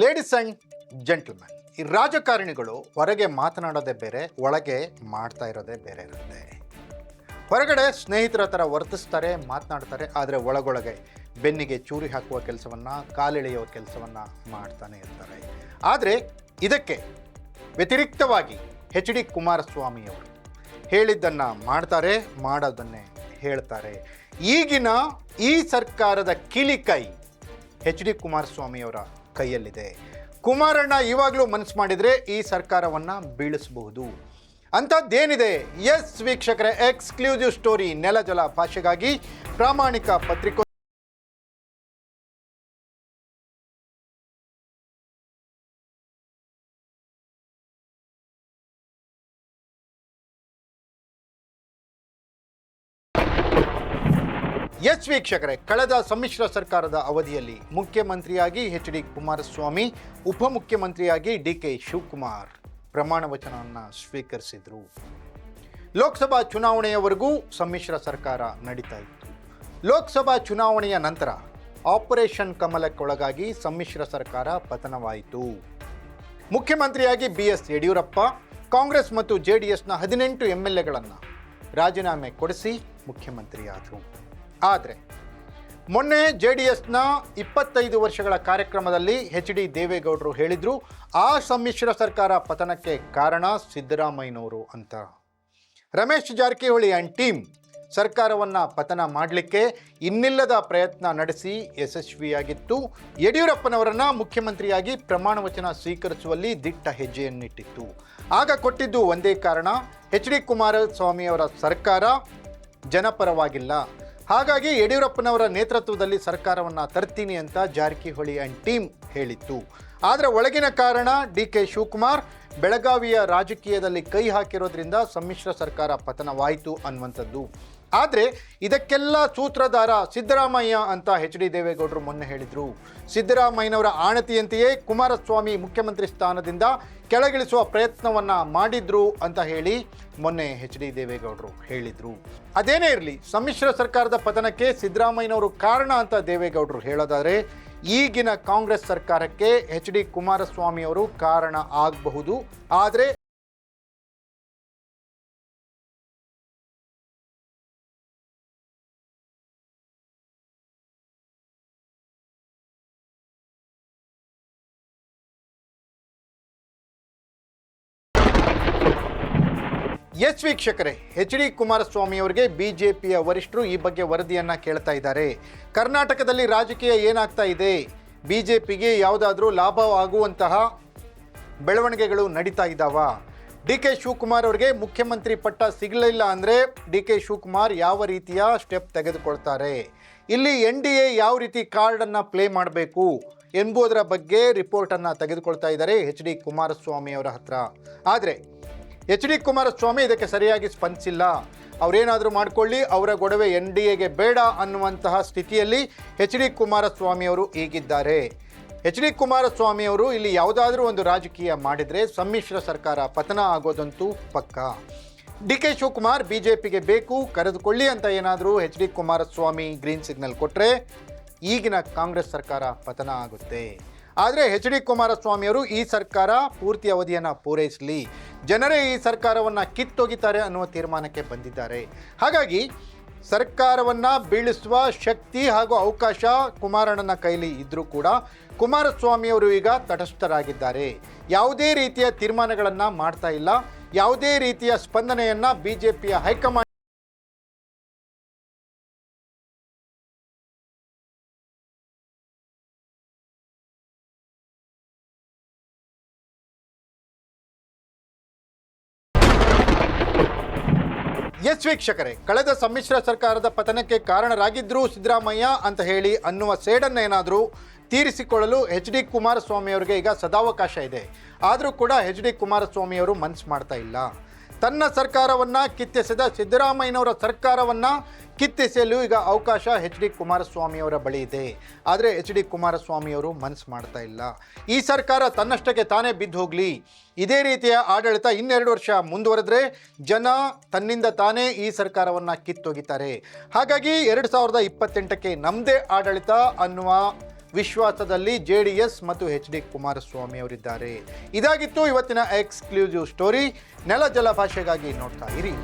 Ladies and gentleman ಈ ರಾಜಕಾರಣಿಗಳು ಹೊರಗೆ ಮಾತನಾಡೋದೇ ಬೇರೆ, ಒಳಗೆ ಮಾಡ್ತಾ ಇರೋದೇ ಬೇರೆ ಇರುತ್ತೆ. ಹೊರಗಡೆ ಸ್ನೇಹಿತರ ಥರ ವರ್ತಿಸ್ತಾರೆ, ಮಾತನಾಡ್ತಾರೆ, ಆದರೆ ಒಳಗೊಳಗೆ ಬೆನ್ನಿಗೆ ಚೂರಿ ಹಾಕುವ ಕೆಲಸವನ್ನು ಕಾಲೆಳೆಯುವ ಕೆಲಸವನ್ನು ಮಾಡ್ತಾನೆ ಇರ್ತಾರೆ. ಆದರೆ ಇದಕ್ಕೆ ವ್ಯತಿರಿಕ್ತವಾಗಿ ಎಚ್ ಡಿ ಕುಮಾರಸ್ವಾಮಿಯವರು ಹೇಳಿದ್ದನ್ನು ಮಾಡ್ತಾರೆ, ಮಾಡೋದನ್ನೇ ಹೇಳ್ತಾರೆ. ಈಗಿನ ಈ ಸರ್ಕಾರದ ಕಿಲಿಕೈ ಎಚ್ ಡಿ ಕುಮಾರಸ್ವಾಮಿಯವರ ಕೈಯಲ್ಲಿದೆ. ಕುಮಾರಣ್ಣ ಇವಾಗಲೂ ಮನಸ್ಸು ಮಾಡಿದರೆ ಈ ಸರ್ಕಾರವನ್ನು ಬೀಳಿಸಬಹುದು. ಅಂಥದ್ದೇನಿದೆ? ಎಸ್ ವೀಕ್ಷಕರ, ಎಕ್ಸ್ಕ್ಲೂಸಿವ್ ಸ್ಟೋರಿ ನೆಲ ಜಲ ಭಾಷೆಗಾಗಿ ಪ್ರಾಮಾಣಿಕ ಪತ್ರಿಕೋ ಎಸ್ ವೀಕ್ಷಕರೇ, ಕಳೆದ ಸಮ್ಮಿಶ್ರ ಸರ್ಕಾರದ ಅವಧಿಯಲ್ಲಿ ಮುಖ್ಯಮಂತ್ರಿಯಾಗಿ ಎಚ್ ಡಿ ಕುಮಾರಸ್ವಾಮಿ, ಉಪಮುಖ್ಯಮಂತ್ರಿಯಾಗಿ ಡಿ ಕೆ ಶಿವಕುಮಾರ್ ಪ್ರಮಾಣ ವಚನವನ್ನು ಸ್ವೀಕರಿಸಿದರು. ಲೋಕಸಭಾ ಚುನಾವಣೆಯವರೆಗೂ ಸಮ್ಮಿಶ್ರ ಸರ್ಕಾರ ನಡೀತಾ ಇತ್ತು. ಲೋಕಸಭಾ ಚುನಾವಣೆಯ ನಂತರ ಆಪರೇಷನ್ ಕಮಲಕ್ಕೊಳಗಾಗಿ ಸಮ್ಮಿಶ್ರ ಸರ್ಕಾರ ಪತನವಾಯಿತು. ಮುಖ್ಯಮಂತ್ರಿಯಾಗಿ ಬಿ ಎಸ್ ಯಡಿಯೂರಪ್ಪ, ಕಾಂಗ್ರೆಸ್ ಮತ್ತು ಜೆ ಡಿ ಎಸ್ನ ಹದಿನೆಂಟು ಎಂ ಎಲ್ ಎಗಳನ್ನು ರಾಜೀನಾಮೆ ಕೊಡಿಸಿ ಮುಖ್ಯಮಂತ್ರಿಯಾದರು. ಆದರೆ ಮೊನ್ನೆ ಜೆ ಡಿ ಎಸ್ನ ಇಪ್ಪತ್ತೈದು ವರ್ಷಗಳ ಕಾರ್ಯಕ್ರಮದಲ್ಲಿ ಎಚ್ ಡಿ ದೇವೇಗೌಡರು ಹೇಳಿದರು, ಆ ಸಮ್ಮಿಶ್ರ ಸರ್ಕಾರ ಪತನಕ್ಕೆ ಕಾರಣ ಸಿದ್ದರಾಮಯ್ಯನವರು ಅಂತ. ರಮೇಶ್ ಜಾರಕಿಹೊಳಿ ಆ್ಯಂಡ್ ಟೀಮ್ ಸರ್ಕಾರವನ್ನು ಪತನ ಮಾಡಲಿಕ್ಕೆ ಇನ್ನಿಲ್ಲದ ಪ್ರಯತ್ನ ನಡೆಸಿ ಯಶಸ್ವಿಯಾಗಿತ್ತು. ಯಡಿಯೂರಪ್ಪನವರನ್ನು ಮುಖ್ಯಮಂತ್ರಿಯಾಗಿ ಪ್ರಮಾಣ ವಚನ ಸ್ವೀಕರಿಸುವಲ್ಲಿ ದಿಟ್ಟ ಹೆಜ್ಜೆಯನ್ನಿಟ್ಟಿತ್ತು. ಆಗ ಕೊಟ್ಟಿದ್ದು ಒಂದೇ ಕಾರಣ, ಎಚ್ ಡಿ ಕುಮಾರಸ್ವಾಮಿಯವರ ಸರ್ಕಾರ ಜನಪರವಾಗಿಲ್ಲ. ಹಾಗಾಗಿ ಯಡಿಯೂರಪ್ಪನವರ ನೇತೃತ್ವದಲ್ಲಿ ಸರ್ಕಾರವನ್ನು ತರ್ತೀನಿ ಅಂತ ಜಾರಕಿಹೊಳಿ ಆ್ಯಂಡ್ ಟೀಮ್ ಹೇಳಿತ್ತು. ಆದರೆ ಒಳಗಿನ ಕಾರಣ ಡಿ ಕೆ ಶಿವಕುಮಾರ್ ಬೆಳಗಾವಿಯ ರಾಜಕೀಯದಲ್ಲಿ ಕೈ ಹಾಕಿರೋದ್ರಿಂದ ಸಮ್ಮಿಶ್ರ ಸರ್ಕಾರ ಪತನವಾಯಿತು ಅನ್ನುವಂಥದ್ದು. ಆದರೆ ಇದಕ್ಕೆಲ್ಲ ಸೂತ್ರಧಾರ ಸಿದ್ದರಾಮಯ್ಯ ಅಂತ ಎಚ್ ಡಿ ದೇವೇಗೌಡರು ಮೊನ್ನೆ ಹೇಳಿದರು. ಸಿದ್ದರಾಮಯ್ಯನವರ ಆಣತಿಯಂತೆಯೇ ಕುಮಾರಸ್ವಾಮಿ ಮುಖ್ಯಮಂತ್ರಿ ಸ್ಥಾನದಿಂದ ಕೆಳಗಿಳಿಸುವ ಪ್ರಯತ್ನವನ್ನು ಮಾಡಿದ್ರು ಅಂತ ಹೇಳಿ ಮೊನ್ನೆ ಎಚ್ ಡಿ ದೇವೇಗೌಡರು ಹೇಳಿದರು. ಅದೇನೇ ಇರಲಿ, ಸಮ್ಮಿಶ್ರ ಸರ್ಕಾರದ ಪತನಕ್ಕೆ ಸಿದ್ದರಾಮಯ್ಯನವರು ಕಾರಣ ಅಂತ ದೇವೇಗೌಡರು ಹೇಳೋದಾದರೆ ಈಗಿನ ಕಾಂಗ್ರೆಸ್ ಸರ್ಕಾರಕ್ಕೆ ಎಚ್ ಡಿ ಕುಮಾರಸ್ವಾಮಿಯವರು ಕಾರಣ ಆಗಬಹುದು. ಆದರೆ ಎಸ್ ವೀಕ್ಷಕರೇ ಎಚ್ ಡಿ ಕುಮಾರಸ್ವಾಮಿ ಅವರಿಗೆ ಬಿಜೆಪಿಯ ವರಿಷ್ಠರು ಈ ಬಗ್ಗೆ ವರದಿಯನ್ನು ಕೇಳ್ತಾ ಇದ್ದಾರೆ. ಕರ್ನಾಟಕದಲ್ಲಿ ರಾಜಕೀಯ ಏನಾಗ್ತಾ ಇದೆ? ಬಿಜೆಪಿಗೆ ಯಾವುದಾದ್ರೂ ಲಾಭವಾಗುವಂತಹ ಬೆಳವಣಿಗೆಗಳು ನಡೀತಾ ಇದ್ದಾವ ಡಿ ಕೆ ಶಿವಕುಮಾರ್ ಅವರಿಗೆ ಮುಖ್ಯಮಂತ್ರಿ ಪಟ್ಟ ಸಿಗಲಿಲ್ಲ ಅಂದರೆ ಡಿ ಕೆ ಶಿವಕುಮಾರ್ ಯಾವ ರೀತಿಯ ಸ್ಟೆಪ್ ತೆಗೆದುಕೊಳ್ತಾರೆ? ಇಲ್ಲಿ ಎನ್ ಡಿ ಎ ಯಾವ ರೀತಿ ಕಾರ್ಡನ್ನು ಪ್ಲೇ ಮಾಡಬೇಕು ಎಂಬುದರ ಬಗ್ಗೆ ರಿಪೋರ್ಟನ್ನು ತೆಗೆದುಕೊಳ್ತಾ ಇದ್ದಾರೆ ಎಚ್ ಡಿ ಕುಮಾರಸ್ವಾಮಿ ಅವರ ಹತ್ರ. ಆದರೆ ಎಚ್ ಡಿ ಕುಮಾರಸ್ವಾಮಿ ಇದಕ್ಕೆ ಸರಿಯಾಗಿ ಸ್ಪಂದಿಸಿಲ್ಲ. ಅವರೇನಾದರೂ ಮಾಡಿಕೊಳ್ಳಿ, ಅವರ ಗೊಡವೆ ಎನ್ ಡಿ ಎಗೆ ಬೇಡ ಅನ್ನುವಂತಹ ಸ್ಥಿತಿಯಲ್ಲಿ ಎಚ್ ಡಿ ಕುಮಾರಸ್ವಾಮಿ ಅವರು ಈಗಿದ್ದಾರೆ. ಎಚ್ ಡಿ ಕುಮಾರಸ್ವಾಮಿ ಅವರು ಇಲ್ಲಿ ಯಾವುದಾದ್ರೂ ಒಂದು ರಾಜಕೀಯ ಮಾಡಿದರೆ ಸಮ್ಮಿಶ್ರ ಸರ್ಕಾರ ಪತನ ಆಗೋದಂತೂ ಪಕ್ಕ. D K Shivakumar B J ಪಿಗೆ ಬೇಕು, ಕರೆದುಕೊಳ್ಳಿ ಅಂತ ಏನಾದರೂ H D Kumaraswamy green signal ಕೊಟ್ಟರೆ ಈಗಿನ ಕಾಂಗ್ರೆಸ್ ಸರ್ಕಾರ ಪತನ ಆಗುತ್ತೆ. ಆದರೆ ಎಚ್ ಡಿ ಕುಮಾರಸ್ವಾಮಿಯವರು ಈ ಸರ್ಕಾರ ಪೂರ್ತಿ ಅವಧಿಯನ್ನು ಪೂರೈಸಲಿ. ಜನರೇ ಈ ಸರ್ಕಾರವನ್ನು ಕಿತ್ತೊಗಿತಾರೆ ಅನ್ನುವ ತೀರ್ಮಾನಕ್ಕೆ ಬಂದಿದ್ದಾರೆ. ಹಾಗಾಗಿ ಸರ್ಕಾರವನ್ನು ಬೀಳಿಸುವ ಶಕ್ತಿ ಹಾಗೂ ಅವಕಾಶ ಕುಮಾರಣ್ಣನ ಕೈಲಿ ಇದ್ದರೂ ಕೂಡ ಕುಮಾರಸ್ವಾಮಿಯವರು ಈಗ ತಟಸ್ಥರಾಗಿದ್ದಾರೆ. ಯಾವುದೇ ರೀತಿಯ ತೀರ್ಮಾನಗಳನ್ನು ಮಾಡ್ತಾ ಇಲ್ಲ. ಯಾವುದೇ ರೀತಿಯ ಸ್ಪಂದನೆಯನ್ನು ಬಿ ಜೆ ಪಿಯ ಹೈಕಮಾಂಡ್ ಎಸ್ ವೀಕ್ಷಕರೇ, ಕಳೆದ ಸಮ್ಮಿಶ್ರ ಸರ್ಕಾರದ ಪತನಕ್ಕೆ ಕಾರಣರಾಗಿದ್ದರು ಸಿದ್ದರಾಮಯ್ಯ ಅಂತ ಹೇಳಿ ಅನ್ನುವ ಸೇಡನ್ನೇನಾದರೂ ತೀರಿಸಿಕೊಳ್ಳಲು ಎಚ್ ಡಿ ಕುಮಾರಸ್ವಾಮಿಯವರಿಗೆ ಈಗ ಸದಾವಕಾಶ ಇದೆ. ಆದರೂ ಕೂಡ ಎಚ್ ಡಿ ಕುಮಾರಸ್ವಾಮಿಯವರು ಮನಸ್ಸು ಮಾಡ್ತಾ ಇಲ್ಲ. ತನ್ನ ಸರ್ಕಾರವನ್ನು ಕಿತ್ತೆಸೆದ ಸಿದ್ದರಾಮಯ್ಯನವರ ಸರ್ಕಾರವನ್ನು ಕಿತ್ತೆಸೆಯಲು ಈಗ ಅವಕಾಶ ಎಚ್ ಡಿ ಕುಮಾರಸ್ವಾಮಿಯವರ ಬಳಿ ಇದೆ. ಆದರೆ ಎಚ್ ಡಿ ಕುಮಾರಸ್ವಾಮಿಯವರು ಮನಸ್ಸು ಮಾಡ್ತಾ ಇಲ್ಲ. ಈ ಸರ್ಕಾರ ತನ್ನಷ್ಟಕ್ಕೆ ತಾನೇ ಬಿದ್ದು ಹೋಗಲಿ. ಇದೇ ರೀತಿಯ ಆಡಳಿತ ಇನ್ನೆರಡು ವರ್ಷ ಮುಂದುವರೆದ್ರೆ ಜನ ತನ್ನಿಂದ ತಾನೇ ಈ ಸರ್ಕಾರವನ್ನು ಕಿತ್ತೊಗಿತಾರೆ. ಹಾಗಾಗಿ ಎರಡು ಸಾವಿರದ ಇಪ್ಪತ್ತೆಂಟಕ್ಕೆ ನಮ್ಮದೇ ಆಡಳಿತ ಅನ್ನುವ ವಿಶ್ವಾಸದಲ್ಲಿ ಜೆ ಡಿ ಎಸ್ ಮತ್ತು ಎಚ್ ಡಿ ಕುಮಾರಸ್ವಾಮಿ ಅವರಿದ್ದಾರೆ ಇದಾಗಿತ್ತು ಇವತ್ತಿನ ಎಕ್ಸ್ಕ್ಲೂಸಿವ್ ಸ್ಟೋರಿ ನೆಲ ಜಲ ಭಾಷೆಗಾಗಿ ನೋಡ್ತಾ ಇರಿ.